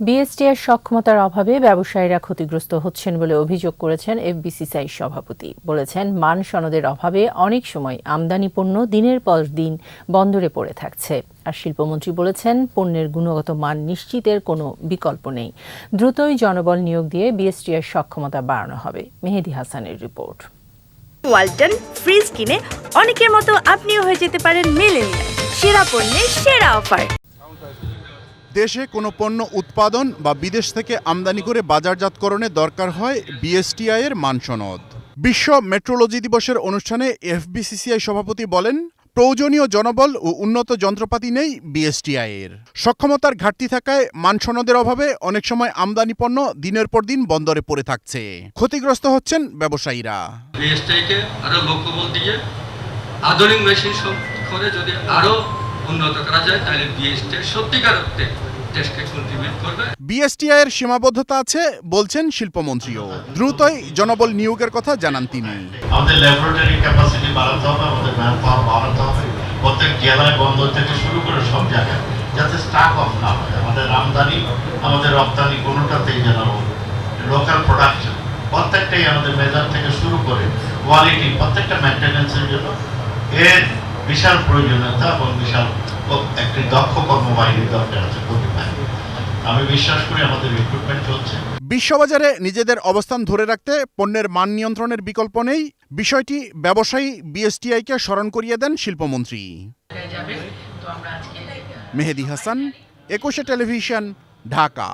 BSTR সক্ষমতার অভাবে ব্যবসায়ীরা ক্ষতিগ্রস্ত হচ্ছেন বলে অভিযোগ করেছেন এফবিসিসিআই সভাপতি। বলেছেন, মান সনদের অভাবে অনেক সময় আমদানি পণ্য দিনের পর দিন বন্দরে পড়ে থাকছে। আর শিল্পমন্ত্রী বলেছেন, পণ্যের গুণগত মান নিশ্চিতের কোনো বিকল্প নেই। দ্রুতই জনবল নিয়োগ দিয়ে বিএসটিআর সক্ষমতা বাড়ানো হবে। মেহেদি হাসানের রিপোর্ট। ওয়ালটন ফ্রিজ কিনে অনেকের মতো আপনিও হয়ে যেতে পারেন মেলেনিয়া সেরা পণ্যের সেরা অফার। দেশে কোনো পণ্য উৎপাদন বা বিদেশ থেকে আমদানি করে বাজারজাতকরণে দরকার হয় বিএসটিআই এর মান সনদ বিশ্ব মেট্রোলজি দিবসের অনুষ্ঠানে এফবিসিসিআই সভাপতি বলেন, প্রয়োজনীয় জনবল ও উন্নত যন্ত্রপাতি নেই বিএসটিআই এর। সক্ষমতার ঘাটতি থাকায় মানসনদের অভাবে অনেক সময় আমদানি পণ্য দিনের পর দিন বন্দরে পড়ে থাকছে। ক্ষতিগ্রস্ত হচ্ছেন ব্যবসায়ীরা। দিয়ে আধুনিক মেশিন করে যদি আরও উন্নত করা যায় তাহলে বিএসটাই সত্যিকার অর্থে দেশকে কন্ট্রিবিউট করবে। বিএসটিআই এর সীমাবদ্ধতা আছে বলছেন শিল্পমন্ত্রীও। দ্রুতই জনবল নিয়োগের কথা জানান তিনি। আমাদের ল্যাবরেটরি ক্যাপাসিটি বাড়াতে হবে আমাদের ম্যান পাওয়ার বাড়াতে হবে। প্রত্যেক জেলায় বন্দর থেকে শুরু করে সব জায়গায় যাতে স্টাক অফ না হয়। আমাদের আমদানি আমাদের রপ্তানি কোনোটাতেই যেন লোকাল প্রোডাকশন প্রত্যেকটাই আমাদের মেজার থেকে শুরু করে কোয়ালিটি প্রত্যেকটা মেনটেন্যান্সের জন্য এর বিশাল প্রয়োজনীয়তা এবং বিশাল একটি দক্ষ কর্মবাহিনীর দরকার আছে প্রতিভায় আমি বিশ্বাস করি আমাদের রিক্রুটমেন্ট চলছে। বিশ্ববাজারে নিজেদের অবস্থান ধরে রাখতে পণ্যের মান নিয়ন্ত্রণের বিকল্প নেই। বিষয়টি ব্যবসায়ী বিএসটিআইকে স্মরণ করিয়ে দেন শিল্পমন্ত্রী। মেহেদি হাসান একুশে টেলিভিশন ঢাকা।